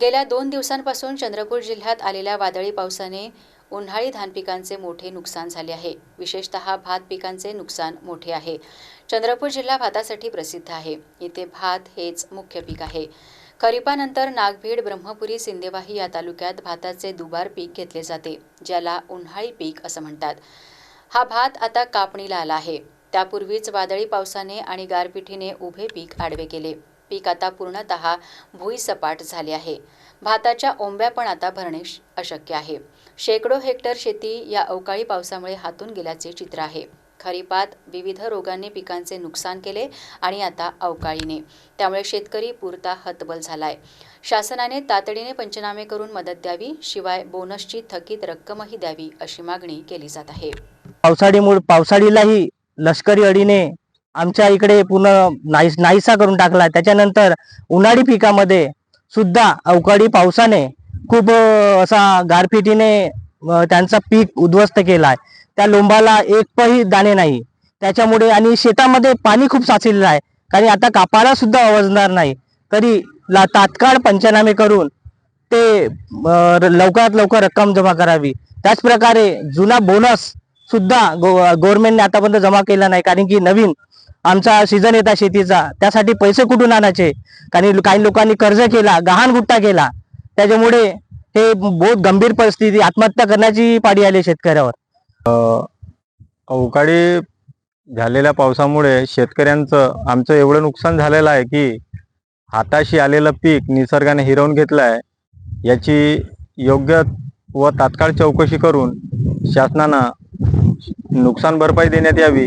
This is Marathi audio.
गेल्या दोन दिवसांपासून चंद्रपूर जिल्ह्यात आलेल्या वादळी पावसाने उन्हाळी धान पिकांचे मोठे नुकसान झाले आहे. विशेषतः भात पिकांचे नुकसान मोठे आहे. चंद्रपूर जिल्हा भातासाठी प्रसिद्ध आहे. इथे भात हेच मुख्य पीक आहे. खरीपानंतर नागभीड ब्रह्मपुरी सिंदेवाही या तालुक्यात भाताचे दुबार पीक घेतले जाते ज्याला उन्हाळी पीक असं म्हणतात. हा भात आता कापणीला आला आहे. त्यापूर्वीच वादळी पावसाने आणि गारपिटीने उभे पीक आडवे केले. पीक आता पूर्णतः भुईसपाट झाले आहे. भाताच्या ओंब्या पण आता भरणे अशक्य आहे. शेकडो हेक्टर शेती या अवकाळी पावसामुळे हातून गेल्याचे चित्र आहे. खरीपात विविध रोगांनी पिकांचे नुकसान केले आणि आता अवकाळीने. त्यामुळे शेतकरी पुरता हतबल झालाय. शासनाने तातडीने पंचनामे करून मदत द्यावी शिवाय बोनसची थकीत रक्कमही द्यावी अशी मागणी केली जात आहे. पावसाळीमुळे पावसाळीलाही लष्करी अडीने आमच्या इकडे पूर्ण नाहीस नाहीसा करून टाकला त्याच्यानंतर उन्हाळी पिकामध्ये सुद्धा अवकाळी पावसाने खूप असा गारपिटीने त्यांचा पीक उद्ध्वस्त केलाय. त्या लोंबाला एक पही दाणे नाही. त्याच्यामुळे आणि शेतामध्ये पाणी खूप साचलेलं आहे. कारण आता कापाला सुद्धा अवजणार नाही. तरी ला तात्काळ पंचनामे करून ते लवकरात लवकर रक्कम जमा करावी. त्याचप्रकारे जुना बोनस सुद्धा गव्हर्नमेंटने आतापर्यंत जमा केला नाही. कारण की नवीन आमचा सीझन येता शेतीचा. त्यासाठी पैसे कुठून आणायचे? कारण काही लोकांनी कर्ज केला गहाण गुट्टा केला. त्याच्यामुळे हे बहुत गंभीर परिस्थिती आत्महत्या करण्याची पाडी आली शेतकऱ्यावर. अवकाळी झालेल्या पावसामुळे शेतकऱ्यांचं आमचं एवढं नुकसान झालेलं आहे की हाताशी आलेलं पीक निसर्गाने हिरवून घेतलं आहे याची योग्य व तात्काळ चौकशी करून शासनानं नुकसान भरपाई देण्यात यावी.